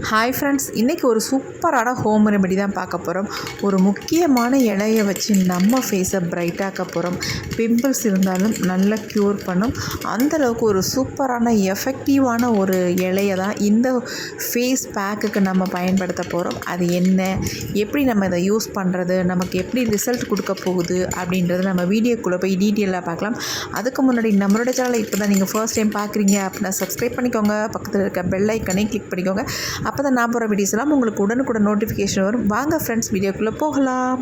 Hi friends இன்றைக்கி ஒரு சூப்பரான ஹோம் ரெமெடி தான் பார்க்க போகிறோம் ஒரு முக்கியமான இலையை வச்சு நம்ம ஃபேஸை பிரைட்டாக்க போகிறோம் பிம்பிள்ஸ் இருந்தாலும் நல்லா க்யூர் பண்ணும். அந்தளவுக்கு ஒரு சூப்பரான எஃபெக்டிவான ஒரு இலையை தான் இந்த ஃபேஸ் பேக்குக்கு நம்ம பயன்படுத்த போகிறோம் அது என்ன? எப்படி நம்ம இதை யூஸ் பண்ணுறது நமக்கு எப்படி ரிசல்ட் கொடுக்க போகுது? அப்படின்றது நம்ம வீடியோக்குள்ளே போய் டீட்டெயிலாக பார்க்கலாம். அதுக்கு முன்னாடி நம்மளோட சேனலை இப்போ தான் நீங்கள் ஃபர்ஸ்ட் டைம் பார்க்குறீங்க அப்படின்னா சப்ஸ்கிரைப் பண்ணிக்கோங்க. பக்கத்தில் இருக்க பெல் ஐக்கனை கிளிக் பண்ணிக்கோங்க. அப்போ தான் நான் போகிற வீடியோஸ் எல்லாம் உங்களுக்கு உடனுக்குடன் நோட்டிஃபிகேஷன் வரும். வாங்க ஃப்ரெண்ட்ஸ் வீடியோக்குள்ளே போகலாம்.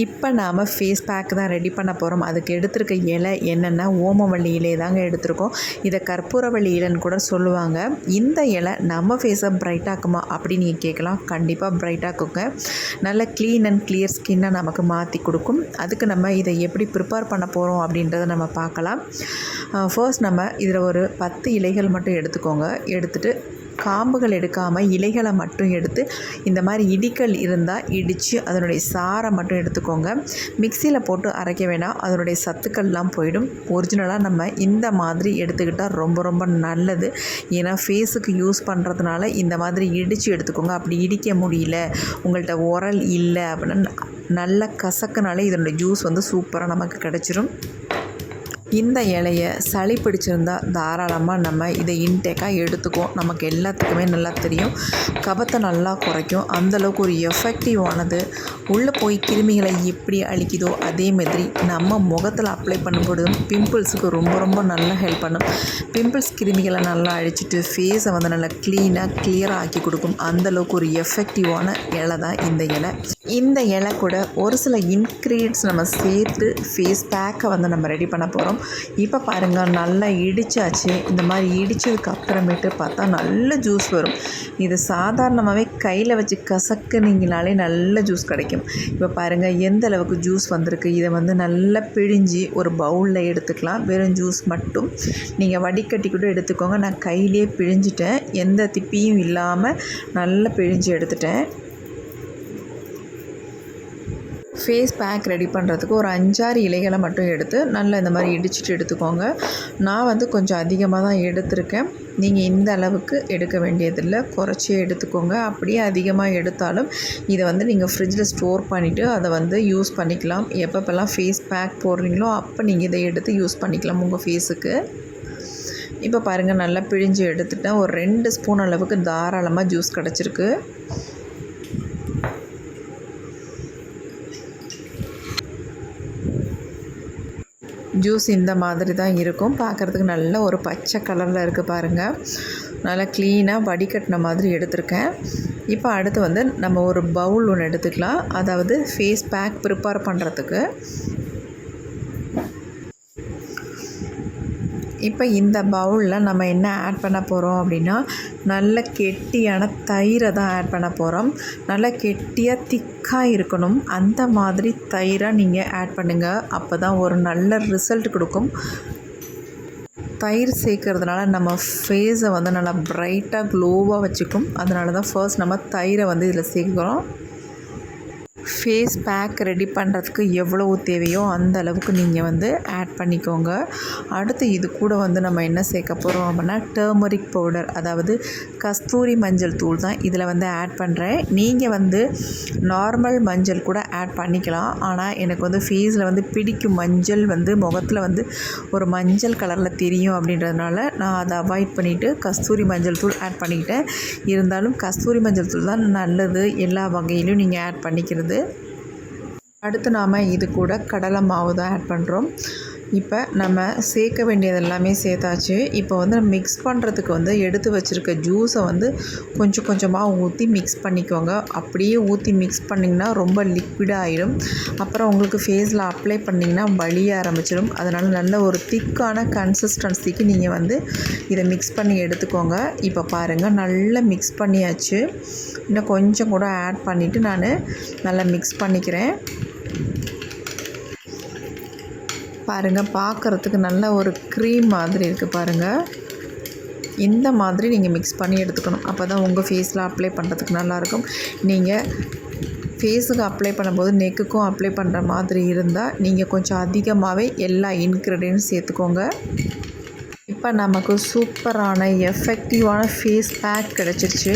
இப்போ நாம் ஃபேஸ் பேக் தான் ரெடி பண்ண போகிறோம் அதுக்கு எடுத்திருக்க இலை என்னென்னா ஓமவள்ளி தாங்க எடுத்திருக்கோம். இதை கற்பூரவள்ளி இலைன்னு கூட சொல்லுவாங்க. இந்த இலை நம்ம ஃபேஸை பிரைட்டாக்குமா அப்படின்னு நீங்கள் கேட்கலாம். கண்டிப்பாக பிரைட்டாக்குங்க நல்ல க்ளீன் அண்ட் கிளியர் ஸ்கின்னை நமக்கு மாற்றி கொடுக்கும். அதுக்கு நம்ம இதை எப்படி ப்ரிப்பேர் பண்ண போகிறோம் அப்படின்றத நம்ம பார்க்கலாம். ஃபர்ஸ்ட் நம்ம இதில் ஒரு பத்து இலைகள் மட்டும் எடுத்துக்கோங்க. எடுத்துகிட்டு காம்புகள் எடுக்காமல் இலைகளை மட்டும் எடுத்து இந்த மாதிரி இடிக்கல் இருந்தால் இடித்து அதனுடைய சாரை மட்டும் எடுத்துக்கோங்க. மிக்சியில் போட்டு அரைக்க வேணாம். அதனுடைய சத்துக்கள்லாம் போயிடும். ஒரிஜினலாக நம்ம இந்த மாதிரி எடுத்துக்கிட்டால் ரொம்ப ரொம்ப நல்லது. ஏன்னா ஃபேஸுக்கு யூஸ் பண்ணுறதுனால இந்த மாதிரி இடித்து எடுத்துக்கோங்க. அப்படி இடிக்க முடியல உங்கள்கிட்ட உரல் இல்லை அப்படின்னா நல்ல கசக்குனாலே இதனுடைய ஜூஸ் வந்து சூப்பராக நமக்கு கிடச்சிரும். இந்த இலையை சளி பிடிச்சிருந்தா தாராளமாக நம்ம இதை இன்டேக்காக எடுத்துக்குவோம். நமக்கு எல்லாத்துக்குமே நல்லா தெரியும். கபத்தை நல்லா குறைக்கும். அந்தளவுக்கு ஒரு எஃபெக்டிவானது உள்ளே போய் கிருமிகளை எப்படி அழிக்குதோ அதே மாதிரி நம்ம முகத்தில் அப்ளை பண்ணும்போது பிம்பிள்ஸுக்கு ரொம்ப ரொம்ப நல்லா ஹெல்ப் பண்ணும். பிம்பிள்ஸ் கிருமிகளை நல்லா அழிச்சிட்டு ஃபேஸை வந்து நல்லா க்ளீனாக கிளியராக ஆக்கி கொடுக்கும். அந்தளவுக்கு ஒரு எஃபெக்டிவான இலை தான் இந்த இலை. இந்த இலை கூட ஒரு சில இன்க்ரீடியன்ஸ் நம்ம சேர்த்து ஃபேஸ் பேக்கை வந்து நம்ம ரெடி பண்ண போகிறோம் இப்போ பாருங்கள் நல்லா இடிச்சாச்சு. இந்த மாதிரி இடித்ததுக்கு அப்புறமேட்டு பார்த்தா நல்ல ஜூஸ் வரும். இது சாதாரணமாகவே கையில் வச்சு கசக்குனீங்கனாலே நல்ல ஜூஸ் கிடைக்கும். இப்போ பாருங்கள் எந்த அளவுக்கு ஜூஸ் வந்திருக்கு? இதை வந்து நல்லா பிழிஞ்சு ஒரு பவுலில் எடுத்துக்கலாம். வெறும் ஜூஸ் மட்டும். நீங்கள் வடிகட்டி கூட எடுத்துக்கோங்க. நான் கையிலே பிழிஞ்சிட்டேன். எந்த திப்பியும் இல்லாமல் நல்லா பிழிஞ்சு எடுத்துட்டேன். ஃபேஸ் பேக் ரெடி பண்ணுறதுக்கு ஒரு அஞ்சாறு இலைகளை மட்டும் எடுத்து நல்லா இந்த மாதிரி இடிச்சிட்டு எடுத்துக்கோங்க. நான் வந்து கொஞ்சம் அதிகமாக தான் எடுத்திருக்கேன். நீங்கள் இந்த அளவுக்கு எடுக்க வேண்டியதில்லை. குறைச்சி எடுத்துக்கோங்க. அப்படியே அதிகமாக எடுத்தாலும் இதை வந்து நீங்கள் ஃப்ரிட்ஜில் ஸ்டோர் பண்ணிவிட்டு அதை வந்து யூஸ் பண்ணிக்கலாம். எப்பப்பெல்லாம் ஃபேஸ் பேக் போடுறீங்களோ அப்போ நீங்கள் இதை எடுத்து யூஸ் பண்ணிக்கலாம் உங்கள் ஃபேஸுக்கு இப்போ பாருங்கள் நல்லா பிழிஞ்சு எடுத்துட்டேன். ஒரு ரெண்டு ஸ்பூன் அளவுக்கு தாராளமாக ஜூஸ் கிடச்சிருக்கு. ஜூஸ் இந்த மாதிரி தான் இருக்கும். பார்க்குறதுக்கு நல்ல ஒரு பச்சை கலரில் இருக்குது பாருங்கள் நல்லா க்ளீனாக வடிகட்டின மாதிரி எடுத்திருக்கேன். இப்போ அடுத்து வந்து நம்ம ஒரு பவுல் ஒன்று எடுத்துக்கலாம். அதாவது ஃபேஸ் பேக் ப்ரிப்பேர் பண்ணுறதுக்கு இப்போ இந்த பவுலில் நம்ம என்ன ஆட் பண்ண போகிறோம் அப்படின்னா நல்ல கெட்டியான தயிரை தான் ஆட் பண்ண போகிறோம் நல்ல கெட்டியாக திக்காக இருக்கணும். அந்த மாதிரி தயிராக நீங்கள் ஆட் பண்ணுங்கள் அப்போ தான் ஒரு நல்ல ரிசல்ட் கொடுக்கும். தயிர் சேர்க்கறதுனால நம்ம ஃபேஸை வந்து நல்லா ப்ரைட்டாக க்ளோவாக வச்சுக்கும். அதனால தான் ஃபர்ஸ்ட் நம்ம தயிரை வந்து இதில் சேர்க்குறோம். ஃபேஸ் பேக் ரெடி பண்ணுறதுக்கு எவ்வளவு தேவையோ அந்த அளவுக்கு நீங்கள் வந்து ஆட் பண்ணிக்கோங்க. அடுத்து இது கூட வந்து நம்ம என்ன சேர்க்க போகிறோம் அப்படின்னா டர்மரிக் பவுடர் அதாவது கஸ்தூரி மஞ்சள் தூள் தான் இதில் வந்து ஆட் பண்ணுறேன் நீங்கள் வந்து நார்மல் மஞ்சள் கூட ஆட் பண்ணிக்கலாம். ஆனால் எனக்கு வந்து ஃபேஸில் வந்து பிடிக்கும் மஞ்சள் வந்து முகத்தில் வந்து ஒரு மஞ்சள் கலரில் தெரியும் அப்படின்றதுனால நான் அதை அவாய்ட் பண்ணிவிட்டு கஸ்தூரி மஞ்சள் தூள் ஆட் பண்ணிக்கிட்டேன். இருந்தாலும் கஸ்தூரி மஞ்சள் தூள் தான் நல்லது. எல்லா வகையிலும் நீங்கள் ஆட் பண்ணிக்கிறது அடுத்து நாம் இது கூட கடலை மாவு தான் ஆட் பண்ணுறோம் இப்போ நம்ம சேர்க்க வேண்டியது எல்லாமே சேர்த்தாச்சு. இப்போ வந்து மிக்ஸ் பண்ணுறதுக்கு வந்து எடுத்து வச்சுருக்க ஜூஸை வந்து கொஞ்சம் கொஞ்சமாக ஊற்றி மிக்ஸ் பண்ணிக்கோங்க. அப்படியே ஊற்றி மிக்ஸ் பண்ணிங்கன்னா ரொம்ப லிக்விட் ஆகிடும் அப்புறம் உங்களுக்கு ஃபேஸில் அப்ளை பண்ணிங்கன்னா வழிய ஆரம்பிச்சிடும் அதனால் நல்ல ஒரு திக்கான கன்சிஸ்டன்சிக்கு நீங்கள் வந்து இதை மிக்ஸ் பண்ணி எடுத்துக்கோங்க. இப்போ பாருங்கள் நல்லா மிக்ஸ் பண்ணியாச்சு. இன்னும் கொஞ்சம் கூட ஆட் பண்ணிவிட்டு நான் நல்லா மிக்ஸ் பண்ணிக்கிறேன். பாருங்கள் பார்க்குறதுக்கு நல்ல ஒரு க்ரீம் மாதிரி இருக்குது பாருங்கள் இந்த மாதிரி நீங்கள் மிக்ஸ் பண்ணி எடுத்துக்கணும். அப்போ தான் உங்கள் ஃபேஸில் அப்ளை பண்ணுறதுக்கு நல்லாயிருக்கும் நீங்கள் ஃபேஸுக்கு அப்ளை பண்ணும்போது நெக்குக்கும் அப்ளை பண்ணுற மாதிரி இருந்தால் நீங்கள் கொஞ்சம் அதிகமாகவே எல்லா இன்க்ரீடியன்ஸ் சேர்த்துக்கோங்க. இப்போ நமக்கு சூப்பரான எஃபெக்டிவான ஃபேஸ் பேக் கிடச்சிருச்சு.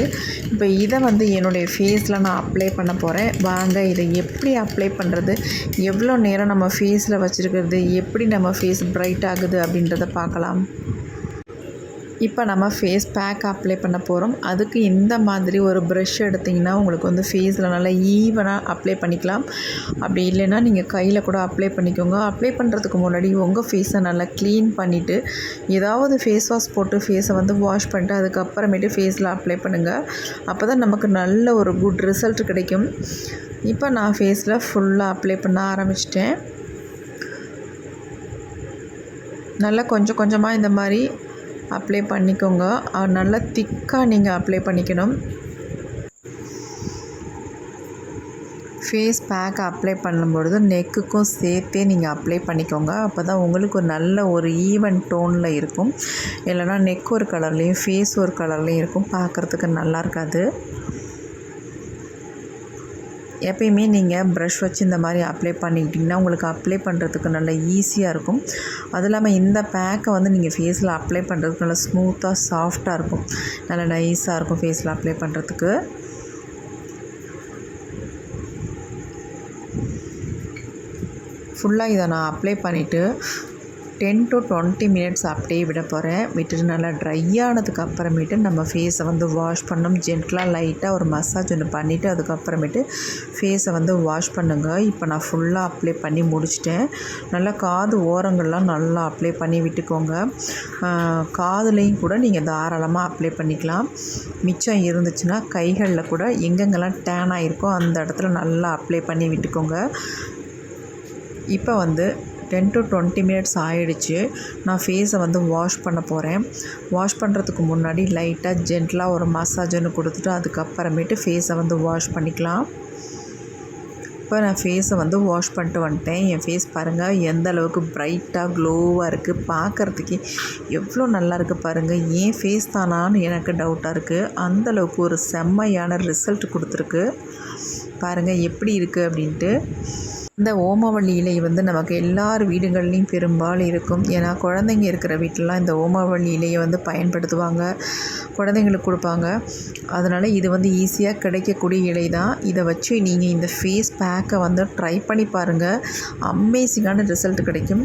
இப்போ இதை வந்து என்னுடைய ஃபேஸில் நான் அப்ளை பண்ண போகிறேன் வாங்க இதை எப்படி அப்ளை பண்ணுறது எவ்வளோ நேரம் நம்ம ஃபேஸில் வச்சுருக்கிறது? எப்படி நம்ம ஃபேஸ் பிரைட் ஆகுது? அப்படின்றத பார்க்கலாம். இப்போ நம்ம ஃபேஸ் பேக் அப்ளை பண்ண போகிறோம் அதுக்கு இந்த மாதிரி ஒரு ப்ரெஷ் எடுத்திங்கன்னா உங்களுக்கு வந்து ஃபேஸில் நல்லா ஈவனாக அப்ளை பண்ணிக்கலாம். அப்படி இல்லைன்னா நீங்கள் கையில் கூட அப்ளை பண்ணிக்கோங்க. அப்ளை பண்ணுறதுக்கு முன்னாடி உங்கள் ஃபேஸை நல்லா க்ளீன் பண்ணிவிட்டு ஏதாவது ஃபேஸ் வாஷ் போட்டு ஃபேஸை வந்து வாஷ் பண்ணிட்டு அதுக்கப்புறமேட்டு ஃபேஸில் அப்ளை பண்ணுங்கள் அப்போ தான் நமக்கு நல்ல ஒரு குட் ரிசல்ட் கிடைக்கும். இப்போ நான் ஃபேஸில் ஃபுல்லாக அப்ளை பண்ண ஆரம்பிச்சிட்டேன். நல்லா கொஞ்சம் கொஞ்சமாக இந்த மாதிரி அப்ளை பண்ணிக்கோங்க. நல்லா திக்காக நீங்கள் அப்ளை பண்ணிக்கணும். ஃபேஸ் பேக் அப்ளை பண்ணும்பொழுது நெக்குக்கும் சேர்த்தே நீங்கள் அப்ளை பண்ணிக்கோங்க. அப்போ தான் உங்களுக்கு ஒரு நல்ல ஒரு ஈவன் டோனில் இருக்கும். இல்லைனா நெக் ஒரு கலர்லேயும் ஃபேஸ் ஒரு கலர்லேயும் இருக்கும். பார்க்குறதுக்கு நல்லா இருக்காது. எப்பயுமே நீங்கள் ப்ரஷ் வச்சு இந்த மாதிரி அப்ளை பண்ணிக்கிட்டிங்கன்னா உங்களுக்கு அப்ளை பண்ணுறதுக்கு நல்ல ஈஸியாக இருக்கும். அதுவும் இல்லாமல் இந்த பேக்கை வந்து நீங்கள் ஃபேஸில் அப்ளை பண்ணுறதுக்கு நல்லா ஸ்மூத்தாக சாஃப்டாக இருக்கும். நல்லா நைஸாக இருக்கும் ஃபேஸில் அப்ளை பண்ணுறதுக்கு ஃபுல்லாக இதை நான் அப்ளை பண்ணிவிட்டு டென் டு டுவெண்ட்டி மினிட்ஸ் அப்படியே விட போகிறேன் விட்டுட்டு நல்லா ட்ரை ஆனதுக்கு அப்புறமேட்டு நம்ம ஃபேஸை வந்து வாஷ் பண்ணணும். ஜென்டலாக லைட்டாக ஒரு மசாஜ் ஒன்று பண்ணிவிட்டு அதுக்கப்புறமேட்டு ஃபேஸை வந்து வாஷ் பண்ணுங்கள் இப்போ நான் ஃபுல்லாக அப்ளை பண்ணி முடிச்சிட்டேன். நல்லா காது ஓரங்கள்லாம் நல்லா அப்ளை பண்ணி விட்டுக்கோங்க. காதுலேயும் கூட நீங்கள் தாராளமாக அப்ளை பண்ணிக்கலாம். மிச்சம் இருந்துச்சுன்னா கைகளில் கூட எங்கெங்கெல்லாம் டேன் ஆகிருக்கோ அந்த இடத்துல நல்லா அப்ளை பண்ணி விட்டுக்கோங்க. இப்போ வந்து டென் டு டுவெண்ட்டி மினிட்ஸ் ஆகிடுச்சு நான் ஃபேஸை வந்து வாஷ் பண்ண போகிறேன் வாஷ் பண்ணுறதுக்கு முன்னாடி லைட்டாக ஜென்டலாக ஒரு மசாஜ் ஒன்று கொடுத்துட்டு அதுக்கப்புறமேட்டு ஃபேஸை வந்து வாஷ் பண்ணிக்கலாம். இப்போ நான் ஃபேஸை வந்து வாஷ் பண்ணிட்டு வந்துட்டேன். என் ஃபேஸ் பாருங்கள் எந்த அளவுக்கு ப்ரைட்டாக க்ளோவாக இருக்குது பார்க்குறதுக்கே எவ்வளோ நல்லா இருக்குது பாருங்கள் ஏன் ஃபேஸ் தானான்னு எனக்கு டவுட்டாக இருக்குது அந்தளவுக்கு ஒரு செம்மையான ரிசல்ட் கொடுத்துருக்கு. பாருங்கள் எப்படி இருக்குது அப்படின்ட்டு. இந்த ஓமவல்லி இலை வந்து நமக்கு எல்லார் வீடுகள்லேயும் பெரும்பாலும் இருக்கும். ஏன்னா குழந்தைங்க இருக்கிற வீட்டிலலாம் இந்த ஓமவல்லி இலையை வந்து பயன்படுத்துவாங்க. குழந்தைங்களுக்கு கொடுப்பாங்க. அதனால் இது வந்து ஈஸியாக கிடைக்கக்கூடிய இலை தான் இதை வச்சு நீங்கள் இந்த ஃபேஸ் பேக்கை வந்து ட்ரை பண்ணி பாருங்கள் அமேசிங்கான ரிசல்ட் கிடைக்கும்.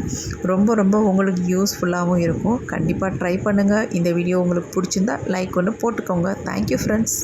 ரொம்ப ரொம்ப உங்களுக்கு யூஸ்ஃபுல்லாகவும் இருக்கும். கண்டிப்பாக ட்ரை பண்ணுங்கள் இந்த வீடியோ உங்களுக்கு பிடிச்சிருந்தா லைக் ஒன்று போட்டுக்கோங்க. Thank you friends